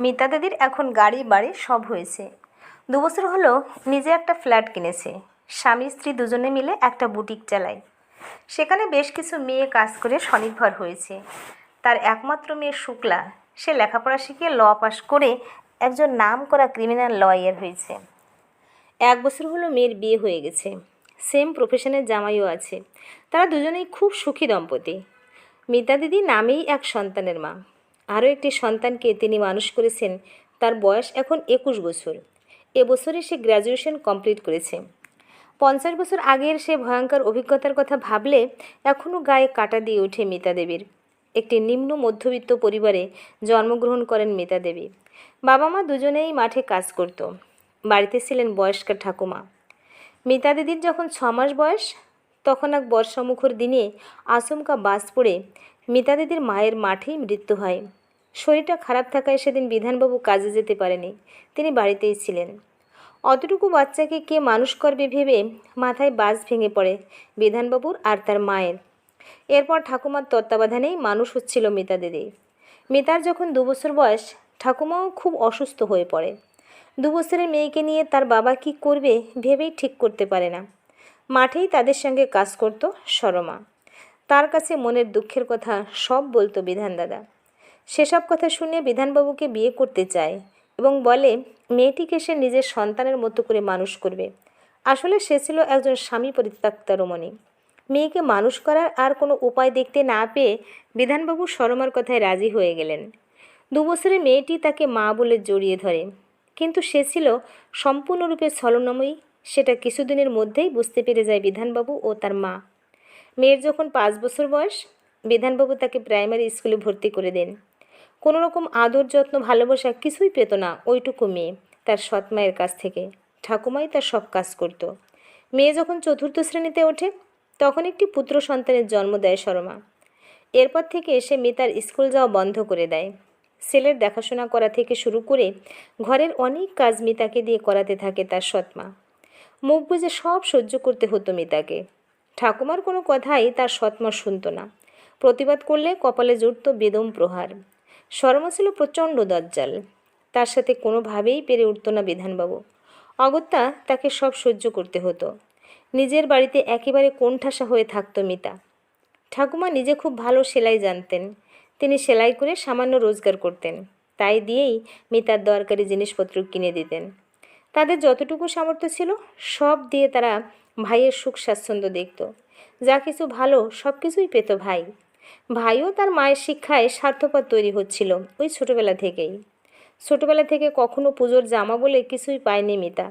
মিতা দিদির এখন গাড়ি বাড়ি সব হয়েছে। দুবছর হলো নিজে একটা ফ্ল্যাট কিনেছে। স্বামী স্ত্রী দুজনে মিলে একটা বুটিক চালায় সেখানে বেশ কিছু মেয়ে কাজ করে স্বনির্ভর হয়েছে। তার একমাত্র মেয়ে শুক্লা, সে লেখাপড়া শিখে ল পাশ করে একজন নাম করা ক্রিমিনাল লয়ার হয়েছে। এক বছর হলো মেয়ের বিয়ে হয়ে গেছে। সেম প্রফেশনের জামাইও আছে। তারা দুজনেই খুব সুখী দম্পতি। মিতা দিদি নামেই এক সন্তানের মা। আরও একটি সন্তানকে তিনি মানুষ করেছেন, তার বয়স এখন একুশ বছর। এবছরে সে গ্র্যাজুয়েশন কমপ্লিট করেছে। পঞ্চাশ বছর আগের সে ভয়ঙ্কর অভিজ্ঞতার কথা ভাবলে এখনও গায়ে কাটা দিয়ে ওঠে মিতা দেবীর। একটি নিম্ন মধ্যবিত্ত পরিবারে জন্মগ্রহণ করেন মিতা দেবী। বাবা মা দুজনেই মাঠে কাজ করত। বাড়িতে ছিলেন বয়স্কা ঠাকুমা। মিতা দিদির যখন ছ মাস বয়স, তখন এক বর্ষামুখর দিনে আচমকা বাস পড়ে মিতা দিদির মায়ের মাঠেই মৃত্যু হয়। শরীরটা খারাপ থাকায় সেদিন বিধানবাবু কাজে যেতে পারেনি। তিনি বাড়িতেই ছিলেন। অতটুকু বাচ্চাকে কে মানুষ করবে ভেবে মাথায় বাস ভেঙে পড়ে বিধানবাবুর আর তার মায়ের। এরপর ঠাকুমার তত্ত্বাবধানেই মানুষ হচ্ছিল মিতা দিদি মিতার যখন দু বছর বয়স, ঠাকুমাও খুব অসুস্থ হয়ে পড়ে। দু বছরের মেয়েকে নিয়ে তার বাবা কি করবে ভেবেই ঠিক করতে পারে না। মাঠেই তাদের সঙ্গে কাজ করত সরমা। তার কাছে মনের দুঃখের কথা সব বলতো বিধান দাদা। সেসব কথা শুনে বিধানবাবুকে বিয়ে করতে চায় এবং বলে, মেয়েটিকে সে নিজের সন্তানের মতো করে মানুষ করবে। আসলে সে ছিল একজন স্বামী পরিত্যক্তা রমণী। মেয়েকে মানুষ করার আর কোনো উপায় দেখতে না পেয়ে বিধানবাবু সরমার কথায় রাজি হয়ে গেলেন। দুবছরে মেয়েটি তাকে মা বলে জড়িয়ে ধরে। কিন্তু সে ছিল সম্পূর্ণরূপে ছলনাময়ী, সেটা কিছুদিনের মধ্যেই বুঝতে পেরে যায় বিধানবাবু ও তার মা। মেয়ের যখন পাঁচ বছর বয়স, বিধানবাবু তাকে প্রাইমারি স্কুলে ভর্তি করে দেন। কোনো রকম আদর, যত্ন, ভালোবাসা কিছুই পেত না ওইটুকু মেয়ে তার সৎ মায়ের কাছ থেকে। ঠাকুমাই তার সব কাজ করত। মেয়ে যখন চতুর্থ শ্রেণীতে ওঠে, তখন একটি পুত্র সন্তানের জন্ম দেয় শর্মা। এরপর থেকে সে মিতার স্কুল যাওয়া বন্ধ করে দেয়। ছেলের দেখাশোনা করা থেকে শুরু করে ঘরের অনেক কাজ মিতাকে দিয়ে করাতে থাকে তার সৎমা মুখ বুঝে সব সহ্য করতে হতো মিতাকে। ঠাকুমার কোনো কথাই তার সৎমা শুনতো না। প্রতিবাদ করলে কপালে জুটত বেদম প্রহার। শর্মা ছিল প্রচণ্ড দজ্জাল। তার সাথে কোনোভাবেই পেরে উঠত না বিধানবাবু। অগত্যা তাকে সব সহ্য করতে হতো। নিজের বাড়িতে একেবারে কোণঠাসা হয়ে থাকতো মিতা। ঠাকুমা নিজে খুব ভালো সেলাই জানতেন। তিনি সেলাই করে সামান্য রোজগার করতেন। তাই দিয়েই মিতার দরকারি জিনিসপত্র কিনে দিতেন। তাদের যতটুকু সামর্থ্য ছিল, সব দিয়ে তারা ভাইয়ের সুখ স্বাচ্ছন্দ্য দেখত। যা কিছু ভালো সব কিছুই পেত ভাই। ভাইও তার মায়ের শিক্ষায় স্বার্থপর তৈরি হচ্ছিল ওই ছোটবেলা থেকেই। ছোটবেলা থেকে কখনো পুজোর জামা বলে কিছুই পায়নি মিতা।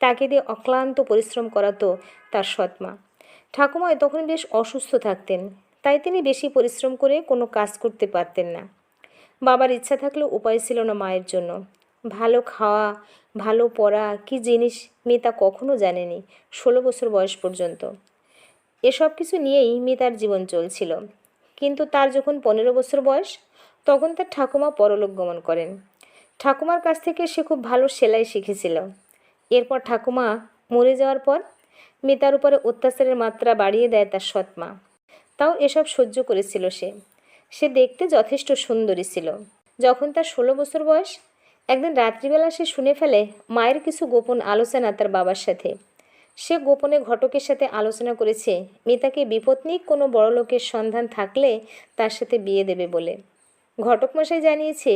তাকে দিয়ে অক্লান্ত পরিশ্রম করাতো তার সৎমা। ঠাকুমায় তখন বেশ অসুস্থ থাকতেন, তাই তিনি বেশি পরিশ্রম করে কোনো কাজ করতে পারতেন না। বাবার ইচ্ছা থাকলেও উপায় ছিল না মায়ের জন্য। ভালো খাওয়া, ভালো পড়া, কি জিনিস মিতা কখনো জানেনি ষোলো বছর বয়স পর্যন্ত। এসব কিছু নিয়েই মিতার জীবন চলছিল। কিন্তু তার যখন পনেরো বছর বয়স, তখন তার ঠাকুমা পরলোক গমন করেন। ঠাকুমার কাছ থেকে সে খুব ভালো সেলাই শিখেছিল। এরপর ঠাকুমা মরে যাওয়ার পর মিতার উপরে অত্যাচারের মাত্রা বাড়িয়ে দেয় তার সৎমা তাও এসব সহ্য করেছিল সে। সে দেখতে যথেষ্ট সুন্দরী ছিল। যখন তার ষোলো বছর বয়স, একদিন রাত্রিবেলা সে শুনে ফেলে মায়ের কিছু গোপন আলোচনা তার বাবার সাথে। সে গোপনে ঘটকের সাথে আলোচনা করেছে। মিতাকে বিপত্নিক কোনো বড় লোকের সন্ধান থাকলে তার সাথে বিয়ে দেবে বলে। ঘটক মশাই জানিয়েছে,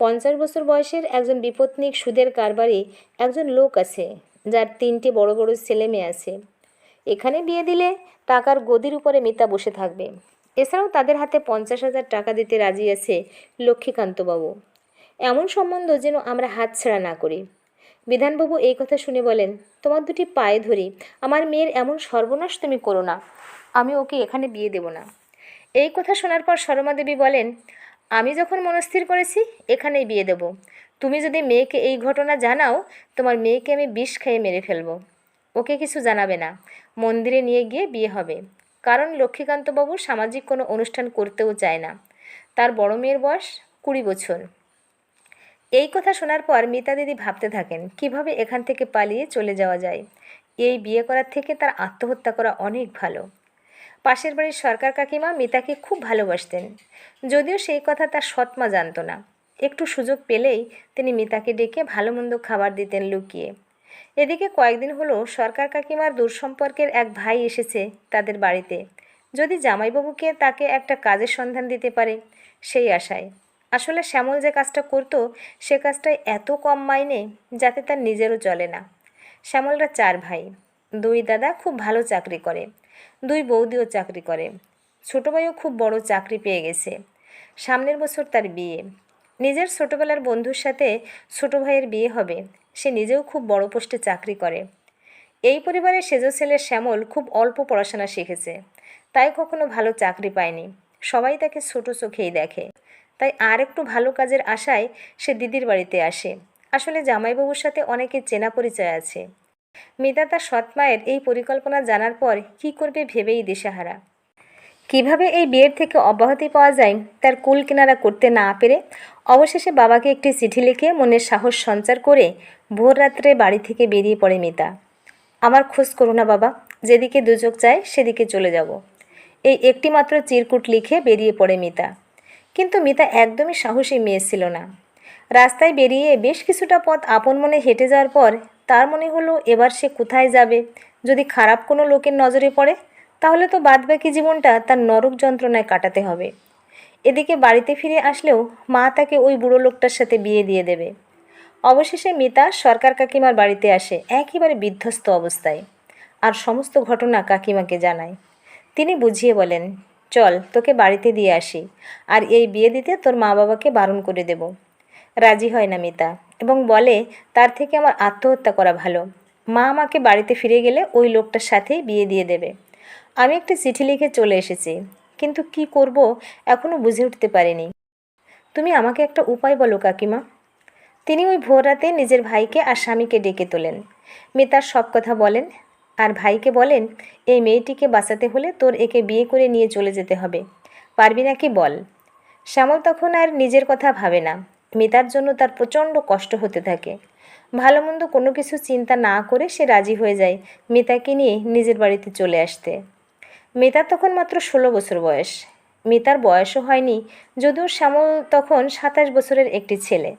পঞ্চাশ বছর বয়সের একজন বিপত্নিক সুদের কারবারে একজন লোক আছে, যার তিনটে বড় বড় ছেলে মেয়ে আছে। এখানে বিয়ে দিলে টাকার গদির উপরে মিতা বসে থাকবে। এছাড়াও তাদের হাতে পঞ্চাশ হাজার টাকা দিতে রাজি আছে লক্ষ্মীকান্তবাবু। এমন সম্বন্ধ যেন আমরা হাতছাড়া না করি। বিধানবাবু এই কথা শুনে বলেন, তোমার দুটি পায়ে ধরি, আমার মেয়ের এমন সর্বনাশ তুমি করো না, আমি ওকে এখানে বিয়ে দেব না। এই কথা শোনার পর সরমা দেবী বলেন, আমি যখন মনস্থির করেছি, এখানেই বিয়ে দেব। তুমি যদি মেয়েকে এই ঘটনা জানাও, তোমার মেয়েকে আমি বিষ খেয়ে মেরে ফেলব। ওকে কিছু জানাবে না। মন্দিরে নিয়ে গিয়ে বিয়ে হবে। কারণ লক্ষ্মীকান্তবাবু সামাজিক কোনো অনুষ্ঠান করতেও চায় না। তার বড় মেয়ের বয়স কুড়ি বছর। এই কথা শোনার পর মিতা দিদি ভাবতে থাকেন, কীভাবে এখান থেকে পালিয়ে চলে যাওয়া যায়? এই বিয়ে করার থেকে তার আত্মহত্যা করা অনেক ভালো। পাশের বাড়ির সরকার কাকিমা মিতাকে খুব ভালোবাসতেন। যদিও সেই কথা তার সৎমা জানত না। একটু সুযোগ পেলেই তিনি মিতাকে ডেকে ভালো মন্দ খাবার দিতেন লুকিয়ে। এদিকে কয়েকদিন হলো সরকার কাকিমার দূর সম্পর্কের এক ভাই এসেছে তাদের বাড়িতে। যদি জামাইবাবুকে তাকে একটা কাজের সন্ধান দিতে পারে, সেই আশায়। আসলে শ্যামল যে কাজটা করতো, সে কাজটায় এত কম মাইনে যাতে তার নিজেরও চলে না। শ্যামলরা চার ভাই। দুই দাদা খুব ভালো চাকরি করে। দুই বৌদিও চাকরি করে। ছোটো ভাইও খুব বড় চাকরি পেয়ে গেছে। সামনের বছর তার বিয়ে। নিজের ছোটোবেলার বন্ধুর সাথে ছোটো ভাইয়ের বিয়ে হবে। সে নিজেও খুব বড় পোস্টে চাকরি করে। এই পরিবারের সেজো ছেলে শ্যামল খুব অল্প পড়াশোনা শিখেছে। তাই কখনো ভালো চাকরি পায়নি। সবাই তাকে ছোটো চোখেই দেখে। তাই আর একটু ভালো কাজের আশায় সে দিদির বাড়িতে আসে। আসলে জামাইবাবুর সাথে অনেকের চেনা পরিচয় আছে। মিতা তার সৎ মায়ের এই পরিকল্পনা জানার পর কী করবে ভেবেই দিশেহারা। কীভাবে এই বিয়ের থেকে অব্যাহতি পাওয়া যায় তার কুল কিনারা করতে না পেরে অবশেষে বাবাকে একটি চিঠি লিখে মনের সাহস সঞ্চার করে ভোর রাত্রে বাড়ি থেকে বেরিয়ে পড়ে মিতা। আমার খোঁজ করো না বাবা, যেদিকে দুচোখ চায় সেদিকে চলে যাব। এই একটিমাত্র চিরকুট লিখে বেরিয়ে পড়ে মিতা। কিন্তু মিতা একদমই সাহসী মেয়ে ছিল না। রাস্তায় বেরিয়ে বেশ কিছুটা পথ আপন মনে হেঁটে যাওয়ার পর তার মনে হলো এবার সে কোথায় যাবে? যদি খারাপ কোনো লোকের নজরে পড়ে, তাহলে তো বাদবাকি জীবনটা তার নরক যন্ত্রণায় কাটাতে হবে। এদিকে বাড়িতে ফিরে আসলেও মা তাকে ওই বুড়ো লোকটার সাথে বিয়ে দিয়ে দেবে। অবশেষে মিতা সরকার কাকিমার বাড়িতে আসে একেবারে বিধ্বস্ত অবস্থায়। আর সমস্ত ঘটনা কাকিমাকে জানায়। তিনি বুঝিয়ে বলেন চল, তোকে বাড়িতে দিয়ে আসি। আর এই বিয়ে দিতে তোর মা বাবাকে বারণ করে দেব। রাজি হয় না মিতা, এবং বলে, তার থেকে আমার আত্মহত্যা করা ভালো। মা আমাকে বাড়িতে ফিরে গেলে ওই লোকটার সাথেই বিয়ে দিয়ে দেবে। আমি একটা চিঠি লিখে চলে এসেছি, কিন্তু কি করব এখনও বুঝে উঠতে পারিনি। তুমি আমাকে একটা উপায় বলো কাকিমা। তিনি ওই ভোর রাতে নিজের ভাইকে আর স্বামীকে ডেকে তোলেন। মিতার সব কথা বলেন আর ভাইকে বলেন, এই মেয়েটিকে বাঁচাতে হলে তোর একে বিয়ে করে নিয়ে চলে যেতে হবে। পারবি নাকি বল? শ্যামল তখন আর নিজের কথা ভাবে না। মিতার জন্য তার প্রচণ্ড কষ্ট হতে থাকে। ভালো মন্দ কোনো কিছু চিন্তা না করে সে রাজি হয়ে যায় মিতাকে নিয়ে নিজের বাড়িতে চলে আসতে। মিতার তখন মাত্র ষোলো বছর বয়স। মিতার বয়সও হয়নি, যদিও শ্যামল তখন সাতাশ বছরের একটি ছেলে।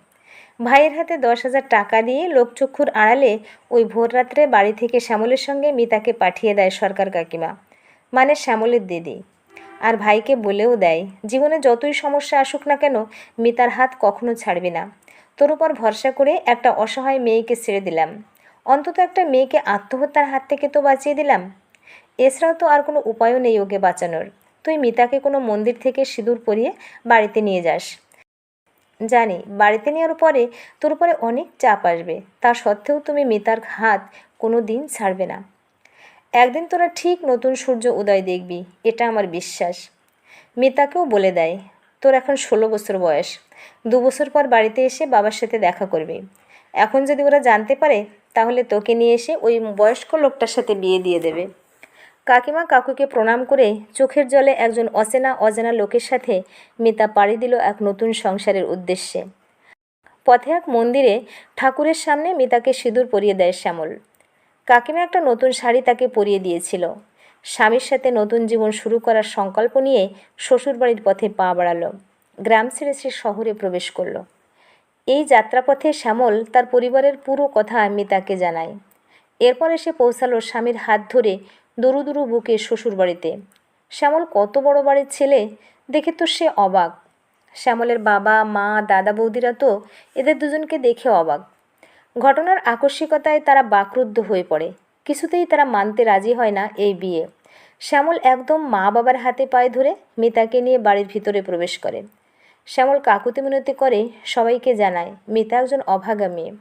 ভাইয়ের হাতে দশ হাজার টাকা দিয়ে লোকচক্ষুর আড়ালে ওই ভোর রাত্রে বাড়ি থেকে শ্যামলের সঙ্গে মিতাকে পাঠিয়ে দেয় সরকার কাকিমা মানে শ্যামলের দিদি। আর ভাইকে বলেও দেয়, জীবনে যতই সমস্যা আসুক না কেন, মিতার হাত কখনো ছাড়বি না। তোর উপর ভরসা করে একটা অসহায় মেয়েকে ছেড়ে দিলাম। অন্তত একটা মেয়েকে আত্মহত্যার হাত থেকে তো বাঁচিয়ে দিলাম। এছাড়াও তো আর কোনো উপায়ও নেই ওকে বাঁচানোর। তুই মিতাকে কোনো মন্দির থেকে সিঁদুর পরিয়ে বাড়িতে নিয়ে যাস। জানি, বাড়িতে নেওয়ার পরে তোর উপরে অনেক চাপ আসবে। তা সত্ত্বেও তুমি মিতার হাত কোনো দিন ছাড়বে না। একদিন তোরা ঠিক নতুন সূর্য উদয় দেখবি, এটা আমার বিশ্বাস। মিতাকেও বলে দেয়, তোর এখন ষোলো বছর বয়স। দু বছর পর বাড়িতে এসে বাবার সাথে দেখা করবি। এখন যদি ওরা জানতে পারে, তাহলে তোকে নিয়ে এসে ওই বয়স্ক লোকটার সাথে বিয়ে দিয়ে দেবে। কাকিমা কাকুকে প্রণাম করে চোখের জলে একজন অচেনা অজানা লোকের সাথে মিতা পাড়ি দিল এক নতুন সংসারের উদ্দেশ্যে। পথে এক মন্দিরে ঠাকুরের সামনে মিতাকে সিঁদুর পরিয়ে দেয় শ্যামল। কাকিমা একটা নতুন শাড়ি তাকে পরিয়ে দিয়েছিল। স্বামীর সাথে নতুন জীবন শুরু করার সংকল্প নিয়ে শ্বশুরবাড়ির পথে পা বাড়ালো। গ্রাম ছেড়ে সে শহরে প্রবেশ করল। এই যাত্রাপথে শ্যামল তার পরিবারের পুরো কথা মিতাকে জানায়। এরপর এসে পৌঁছালো স্বামীর হাত ধরে দুরু দুরু বুকে শ্বশুরবাড়িতে। শ্যামল কত বড় বাড়ির ছেলে দেখে তো সে অবাক। শ্যামলের বাবা, মা, দাদা, বৌদিরা তো এদের দুজনকে দেখে অবাক। ঘটনার আকস্মিকতায় তারা বাকরুদ্ধ হয়ে পড়ে। কিছুতেই তারা মানতে রাজি হয় না এই বিয়ে। শ্যামল একদম মা বাবার হাতে পায়ে ধরে মিতাকে নিয়ে বাড়ির ভিতরে প্রবেশ করে। শ্যামল কাকুতি মিনতি করে, সবাইকে জানায়, মিতা একজন অভাগা মেয়ে।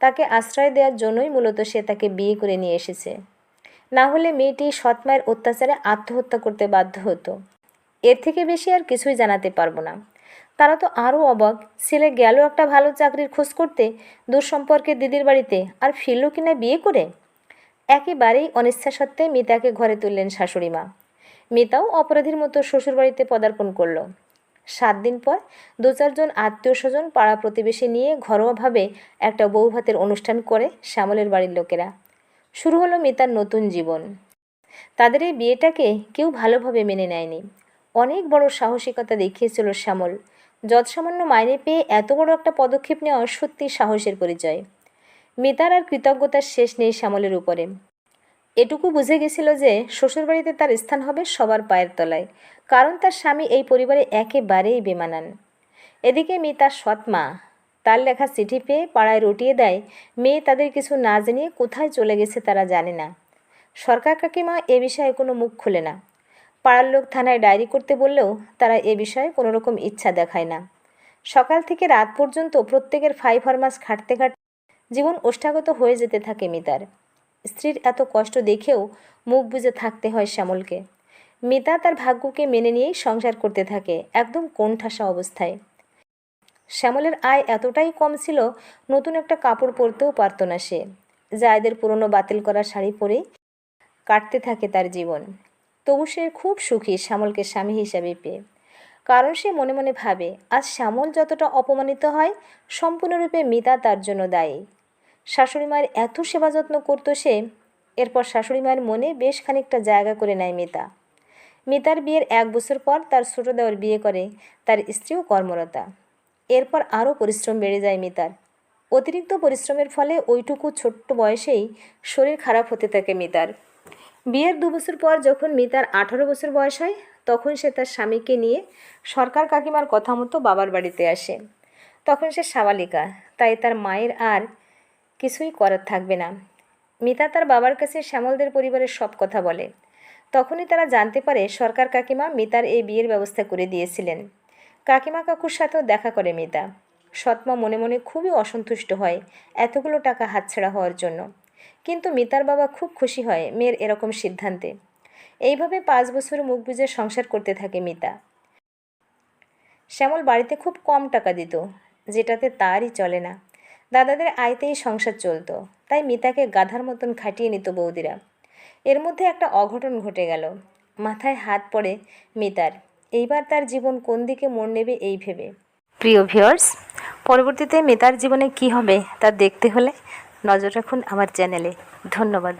তাকে আশ্রয় দেওয়ার জন্যই মূলত সে তাকে বিয়ে করে নিয়ে এসেছে। না হলে মেয়েটি সৎ মায়ের অত্যাচারে আত্মহত্যা করতে বাধ্য হতো। এর থেকে বেশি আর কিছুই জানাতে পারব না। তারা তো আরও অবাক, ছেলে গেল একটা ভালো চাকরির খোঁজ করতে, দূর সম্পর্কে দিদির বাড়িতে, আর ফিরল কিনা বিয়ে করে? একেবারেই অনিচ্ছা সত্ত্বে মিতাকে ঘরে তুললেন শাশুড়ি মা। মিতাও অপরাধীর মতো শ্বশুরবাড়িতে পদার্পণ করল। সাত দিন পর দু চারজন আত্মীয় স্বজন পাড়া প্রতিবেশী নিয়ে ঘরোয়াভাবে একটা বউ ভাতের অনুষ্ঠান করে শ্যামলের বাড়ির লোকেরা। শুরু হলো মিতার নতুন জীবন। তাদের এই বিয়েটাকে কেউ ভালোভাবে মেনে নেয়নি। অনেক বড় সাহসিকতা দেখিয়েছিল শ্যামল। যৎসামান্য মাইনে পেয়ে এত বড় একটা পদক্ষেপ নেওয়া সত্যি সাহসের পরিচয়। মিতার আর কৃতজ্ঞতার শেষ নেই শ্যামলের উপরে। এটুকু বুঝে গেছিল যে শ্বশুরবাড়িতে তার স্থান হবে সবার পায়ের তলায়, কারণ তার স্বামী এই পরিবারে একেবারেই বেমানান। এদিকে মিতার সৎ মা তার লেখা চিঠি পেয়ে পাড়ায় রটিয়ে দেয়। মেয়ে তাদের কিছু না জানিয়ে কোথায় চলে গেছে তারা জানে না। সরকার কাকিমা এ বিষয়ে কোনো মুখ খুলে না। পাড়ার লোক থানায় ডায়েরি করতে বললেও তারা এ বিষয়ে কোনো রকম ইচ্ছা দেখায় না। সকাল থেকে রাত পর্যন্ত প্রত্যেকের ফাই ফরমাস খাটতে খাটতে জীবন ওষ্ঠাগত হয়ে যেতে থাকে মিতার। স্ত্রীর এত কষ্ট দেখেও মুখ বুজে থাকতে হয় শ্যামলকে। মিতা তার ভাগ্যকে মেনে নিয়েই সংসার করতে থাকে, একদম কোণঠাসা অবস্থায়। শ্যামলের আয় এতটাই কম ছিল, নতুন একটা কাপড় পরতেও পারত না সে। জায়দের পুরনো বাতিল করা শাড়ি পরেই কাটতে থাকে তার জীবন। তবু সে খুব সুখী শ্যামলকে স্বামী হিসাবে পেয়ে। কারণ সে মনে মনে ভাবে, আজ শ্যামল যতটা অপমানিত হয়, সম্পূর্ণরূপে মিতা তার জন্য দায়ী। শাশুড়ি মায়ের এত সেবা যত্ন করতো সে, এরপর শাশুড়ি মায়ের মনে বেশ খানিকটা জায়গা করে নেয় মিতা। মিতার বিয়ের এক বছর পর তার ছোটো দেওয়ার বিয়ে করে, তার স্ত্রীও কর্মরতা। এরপর আরও পরিশ্রম বেড়ে যায় মিতার। অতিরিক্ত পরিশ্রমের ফলে ওইটুকু ছোট্ট বয়সেই শরীর খারাপ হতে থাকে মিতার। বিয়ের দু বছর পর যখন মিতার আঠারো বছর বয়স হয়, তখন সে তার স্বামীকে নিয়ে সরকার কাকিমার কথা মতো বাবার বাড়িতে আসে। তখন সে সাবালিকা, তাই তার মায়ের আর কিছুই করার থাকবে না। মিতা তার বাবার কাছে শ্যামলদের পরিবারের সব কথা বলে। তখনই তারা জানতে পারে সরকার কাকিমা মিতার এই বিয়ের ব্যবস্থা করে দিয়েছিলেন। কাকিমা কাকুর সাথেও দেখা করে মিতা। সৎমা মনে মনে খুবই অসন্তুষ্ট হয় এতগুলো টাকা হাতছাড়া হওয়ার জন্য। কিন্তু মিতার বাবা খুব খুশি হয় মেয়ের এরকম সিদ্ধান্তে। এইভাবে পাঁচ বছর মুখ বুজে সংসার করতে থাকে মিতা। শ্যামল বাড়িতে খুব কম টাকা দিত, যেটাতে তারই চলে না। দাদাদের আয়তেই সংসার চলতো, তাই মিতাকে গাধার মতন খাটিয়ে নিত বৌদিরা। এর মধ্যে একটা অঘটন ঘটে গেল। মাথায় হাত পড়ে মিতার। এইবার তার জীবন কোন দিকে মন নেবে এই ভেবে। প্রিয় ভিউয়ার্স পরবর্তীতে মেতার জীবনে কি হবে তা দেখতে হলে নজর রাখুন আমার চ্যানেলে ধন্যবাদ।